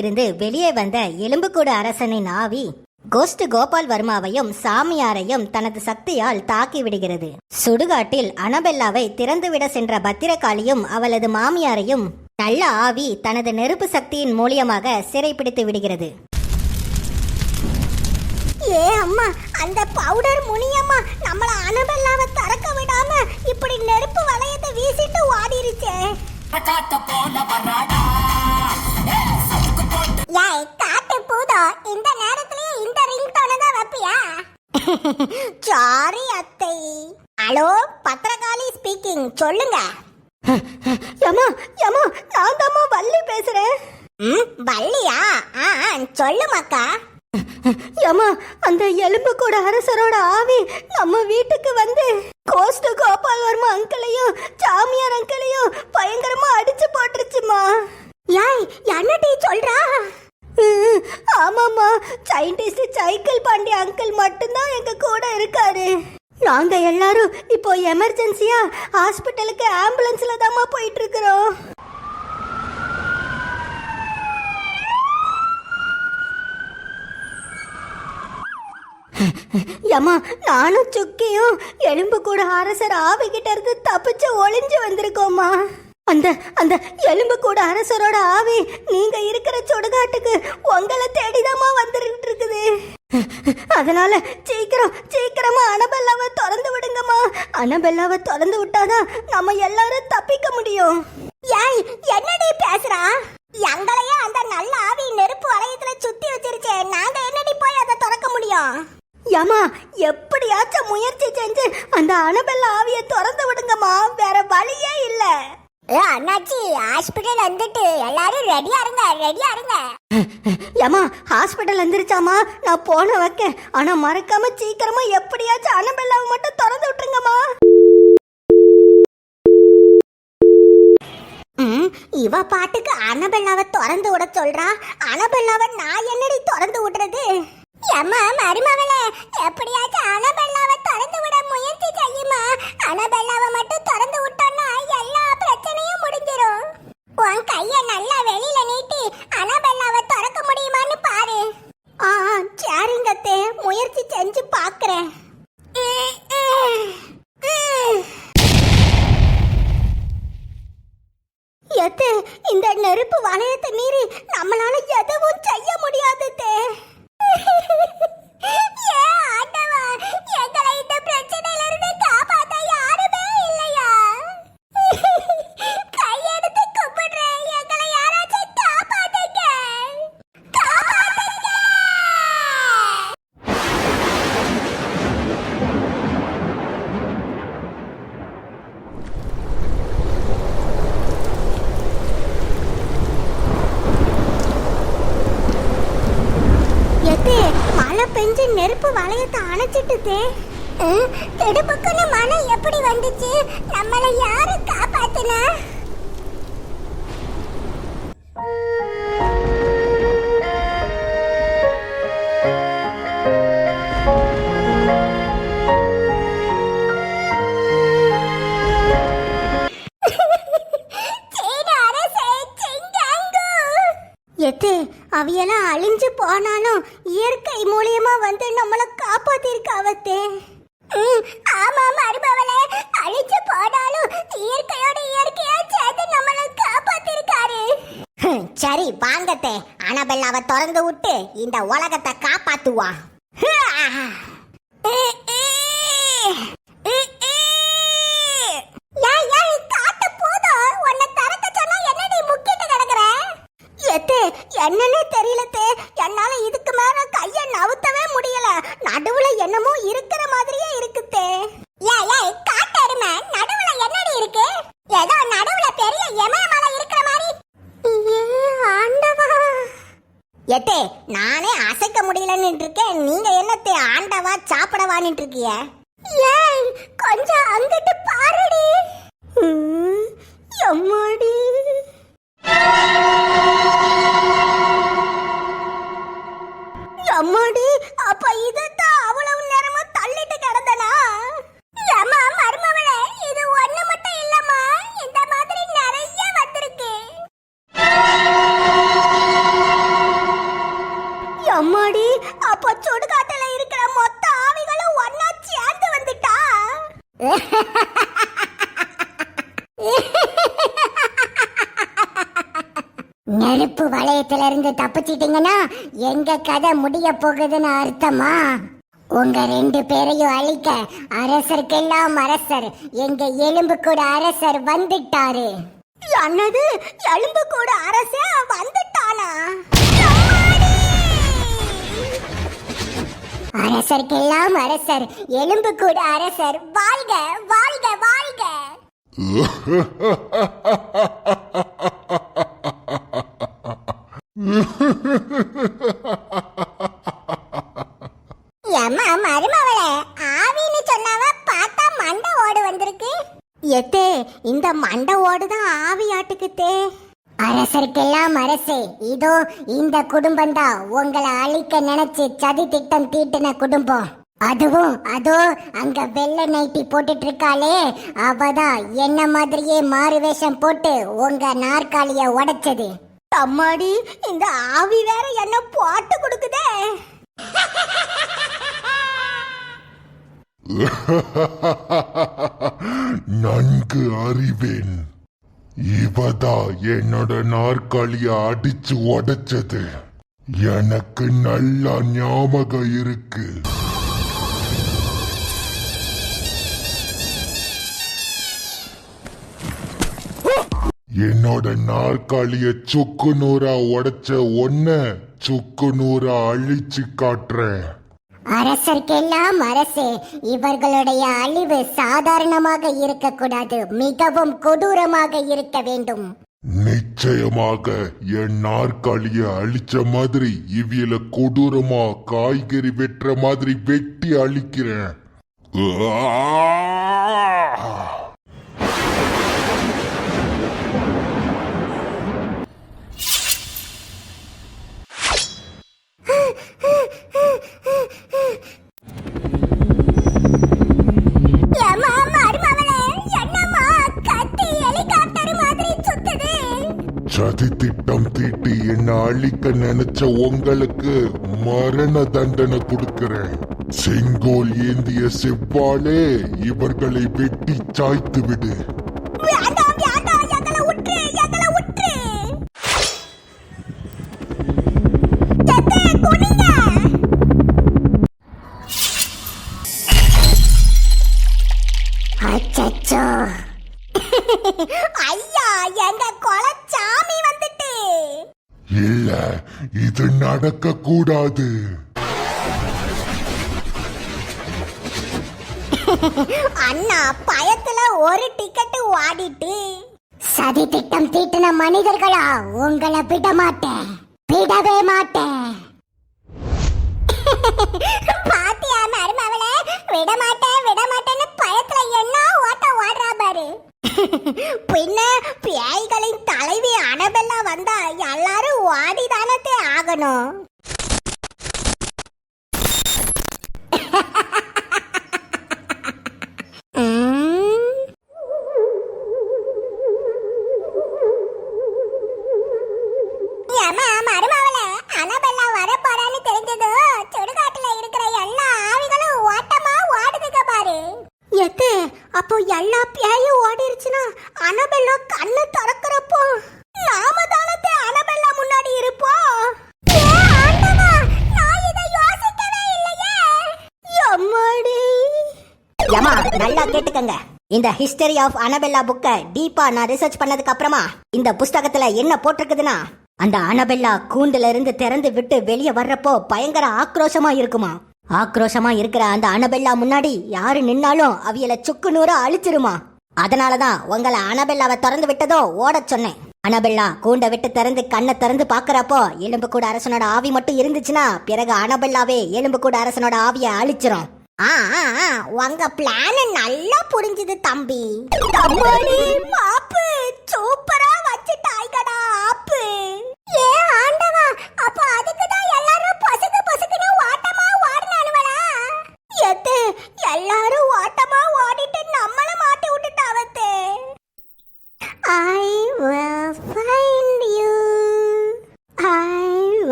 இருந்து வெளியே வந்த எலும்புக்கூடு அரசனின் ஆவி கோஸ்ட் கோபால் வர்மாவையும் சாமியாரையும் தனது சக்தியால் தாக்கி விடுகிறது. சுடுகாட்டில் அனபெல்லாவை திறந்துவிட சென்ற பத்திரகாளியும் அவளது மாமியாரையும் நல்ல ஆவி தனது நெருப்பு சக்தியின் மூலியமாக சிறைப்பிடித்து விடுகிறது. ஏ அம்மா அந்த பவுடர் முனியம்மா நம்மள அனபெல்லாவை திறக்க விடாம இப்படி நெருப்பு வளையத்தை வீசிட்டு ஓடிருச்சே. ஏய் காட்டு பூதோ இந்த நேரத்திலேயே இந்த ரிங் டோனை தான் வைப்பியா? சாரி அத்தை. ஹலோ பத்திரகாளி ஸ்பீக்கிங் சொல்லுங்க. யமா யமா நான் தாம்மா வள்ளி பேசுறேன். ம் வள்ளியா? ஆ ஆ, சொல்லு மக்கா யமா அந்த எலும்பு கூட அரசரோட ஆவி நம்ம வீட்டுக்கு வந்து கோஸ்ட் கோபால் வர்மா அங்கிளையும் சாமியார் அங்கிளையும் பயங்கரமா அடிச்சு போட்டுருச்சுமா ஏய் என்னடி சொல்றா ம், ஆமாம்மா. சயின்டிஸ்ட் சைக்கிள் பாண்டி அங்கிள் மட்டும்தான் எங்க கூட இருக்காரு. நாங்க எல்லாரும் இப்போ எமர்ஜென்சியா ஹாஸ்பிட்டலுக்கு ஆம்புலன்ஸ்ல தாம்மா போயிட்டு இருக்கிறோம் நானும் சுக்கியும் எலும்பு கூட அரசர் ஆவிக்கிட்ட இருந்து தப்பிச்சு ஒளிஞ்சு வந்திருக்கோம்மா. அந்த அந்த எலும்பு கூட அரசரோட ஆவி நீங்க இருக்கிற சுடுகாட்டுக்கு உங்களை தேடிதாம்மா வந்துட்டு இருக்குது அதனால சீக்கிரம் சீக்கிரமா அனபெல்லாவை திறந்து விடுங்கம்மா. அனபெல்லாவை திறந்து விட்டாதான் நம்ம எல்லாரும் தப்பிக்க முடியும். ஏய் என்னடி பேசுறா? எங்களையே அந்த நல்ல ஆவி நெருப்பு வளையத்துல சுத்தி வச்சிருச்சே நாங்க என்னடி போய் அதை திறக்க முடியும்? யம்மா எப்படியாச்சும் முயற்சி செஞ்சு அந்த அனபெல்லா ஆவியை திறந்து விடுங்கம்மா. வேற வழியே இல்லை. ஏ அண்ணாச்சி ஹாஸ்பிட்டல் வந்துட்டு. எல்லாரும் ரெடியா இருங்க ரெடியா இருங்க. ஏமா ஹாஸ்பிட்டல் வந்துருச்சாமா நான் போன வைக்க ஆனா மறக்காம சீக்கிரமா எப்படியாச்சும் அனபெல்லாவை மட்டும் திறந்து விட்டுருங்கம்மா. இவ பாட்டுக்கு அனபெல்லாவை திறந்து விட சொல்றா. அனபெல்லாவை நான் என்னடி திறந்து விடுறது? அம்மா மருமகளே எப்படியாச்சும் அனபெல்லாவை திறந்து விட முயற்சி செய்யுமா? அனபெல்லாவை மட்டும் திறந்து முடிஞ்சிரும் உன் கைய நல்லா வெளியில நீட்டி அனபெல்லாவை திறக்க முடியுமான்னு பாரு ஆ ஆ, சரிங்க அத்தே முயற்சி செஞ்சு பார்க்கறேன் ம், ம், ம். எத்தே இந்த நெருப்பு வளையத்தை மீறி நம்மளால எதுவும் செய்ய முடியாது அத்தே. ஏ ஆண்டவா, எங்களை இந்த பிரச்சனையிலிருந்து காப்பாத்த யாருமே இல்லையா? கையெடுத்து கும்பிடுறேன், எங்களை யாராச்சும் காப்பாத்துங்க. காப்பாத்துங்க! எத்தே மழை பெஞ்சு நெருப்பு வளையத்தை அணைச்சிட்டுதே. திடுப்புக்குன்னு மழை எப்படி வந்துச்சு? நம்மளை யாரு காப்பாத்துனா? எத்து அவையெல்லாம் அழிஞ்சு போனாலும் இயற்கை மூலியமா வந்து நம்மளை காப்பாத்திருக்காவத்தே ம், ஆமா மருமவளே அழிச்சு போனாலும் இயற்கையோட இயற்கையா சேர்த்து நம்மளை காப்பாத்திருக்காரு. சரி வாங்கத்தே. அவ திறந்து விட்டு இந்த உலகத்தை காப்பாத்துவா ஏய், ஏய், காட்டு பூதம், உன்னை திறக்க சொன்னா என்னடி முக்கிட்டு கிடக்குற? எத்தே என்னன்னே தெரியலத்தே என்னால இதுக்கு மேல கைய நவுத்தவே முடியல நடுவுல என்னமோ இருக்கிற மாதிரியே இருக்குத்தே ஏய், ஏய், காட்டெருமை, நடுவுல என்னடி இருக்கு? ஏதோ நடுவுல பெரிய இமயமலை இருக்கிற மாதிரி. ஆண்டவா எட்டே நானே அசைக்க முடியலன்னு இருக்கேன் நீங்க என்னத்தை ஆண்டவா சாப்பிடவான்னு இருக்கிய? ஏய், கொஞ்சம் அங்கிட்டு பாருடி. எம்மாடி? நெருப்பு வளையத்துல இருந்து தப்பிச்சிட்டீங்கன்னா எங்க கதை முடிய போகுதுன்னு அர்த்தமா? உங்க ரெண்டு பேரையும் அழிக்க அரசருக்கெல்லாம் அரசர் எங்க எலும்பு கூட அரசர் வந்துட்டாரு. என்னது? எலும்பு கூட அரசே வந்துட்டானா? அரசர்க்கெல்லாம் அரசர் எலும்பு கூட அரசர். வாழ்க வாழ்க வாழ்க. எம்மா மருமவளே ஆவின்னு சொன்னாவ பார்த்தா மண்டை ஓடு வந்திருக்கு. எத்தே இந்த மண்டை ஓடு தான் ஆவியாட்டுக்குத்தே அரசருக்கெல்லாம் அரசே இதோ இந்த குடும்பம் தான் உங்களை அழிக்க நினைச்சு சதி திட்டம் தீட்டின குடும்பம். அதுவும் அதோ அங்க வெள்ளை நைட்டி போட்டுட்டு இருக்காளே அவதான் என்ன மாதிரியே மாறு வேஷம் போட்டு உங்க நாற்காலிய உடைச்சது. அம்மாடி இந்த ஆவி வேற என்ன போட்டு கொடுக்குதே? நன்கு அறிவேன். இவதா என்னோட நாற்காலிய அடிச்சு உடைச்சது. எனக்கு நல்லா ஞாபகம் இருக்கு. என்னோட நாற்காலிய சுக்கு நூறா உடைச்ச ஒன்ன சுக்கு நூறா அழிச்சு காட்டுறேன். அரசர்க்கெல்லாம் அரசே இவர்களுடைய அழிவு சாதாரணமாக இருக்கக்கூடாது மிகவும் கொடூரமாக இருக்க வேண்டும். நிச்சயமாக என் நாற்காலிய அழிச்ச மாதிரி இவியல கொடூரமா காய்கறி வெட்டுற மாதிரி வெட்டி அழிக்கிறேன். அழிக்க நினைச்ச உங்களுக்கு மரண தண்டனை கொடுக்கிறேன். செங்கோல் ஏந்திய செவ்வாளே இவர்களை வெட்டி சாய்த்து விடு இல்ல இது நடக்க கூடாது அண்ணா பயத்துல ஒரு டிக்கெட் வாடிட்டு. சதி திட்டம் தீட்டின மனிதர்களா உங்களை விட மாட்டேன். விடவே மாட்டேன். பாத்தியா மருமவளை? விட மாட்டேன். அப்போ எல்லா பேயும் ஓடிருச்சுன்னா அனபெல்லா கண்ணு திறக்கறப்போ. நாம தானத்தே அனபெல்லா முன்னாடி இருப்போம் ஏமா நல்லா கேட்டுக்கங்க. இந்த ஹிஸ்டரி ஆஃப் அனபெல்லா புக்க டீப்பா நான் ரிசர்ச் பண்ணதுக்கு அப்புறமா இந்த புஸ்தகத்துல என்ன போட்டிருக்குதுன்னா அந்த அனபெல்லா கூண்டுல இருந்து திறந்து விட்டு வெளியே வர்றப்போ பயங்கர ஆக்ரோஷமா இருக்குமா? ஆக்ரோஷமா இருக்கிற அந்த அனபெல்லா முன்னாடி யாரு நின்னாலும் அவியல சுக்கு நூறு அழிச்சிருமா. அதனாலதான் உங்களை அனபெல்லாவை திறந்து விட்டதும் ஓடச் சொன்னேன். அனபெல்லா கூண்டை விட்டு திறந்து கண்ணை திறந்து பாக்குறப்போ எலும்பு கூட அரசனோட ஆவி மட்டும் இருந்துச்சுன்னா பிறகு அனபெல்லாவே எலும்பு கூட அரசனோட ஆவியை அழிச்சிரும். ஆ, ஆ, உங்க பிளான நல்லா புரிஞ்சுது தம்பி. சூப்பரா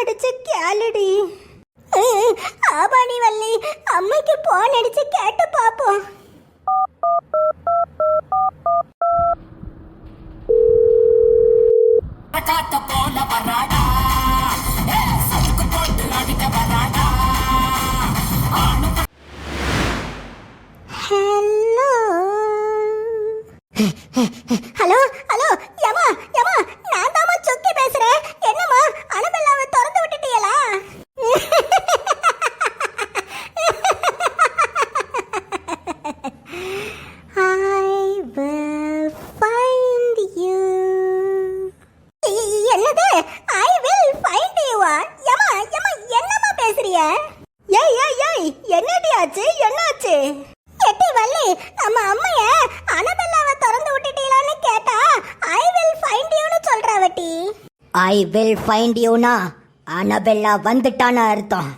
அடிச்சு கேளுடி. ஆபாணி வள்ளி அம்மைக்கு போன் அடிச்சு கேட்டு பாப்போம். காட்ட போன வராடா. ஐ வில் ஃபைண்ட் யூனா அனபெல்லா வந்துட்டான்னு அர்த்தம்.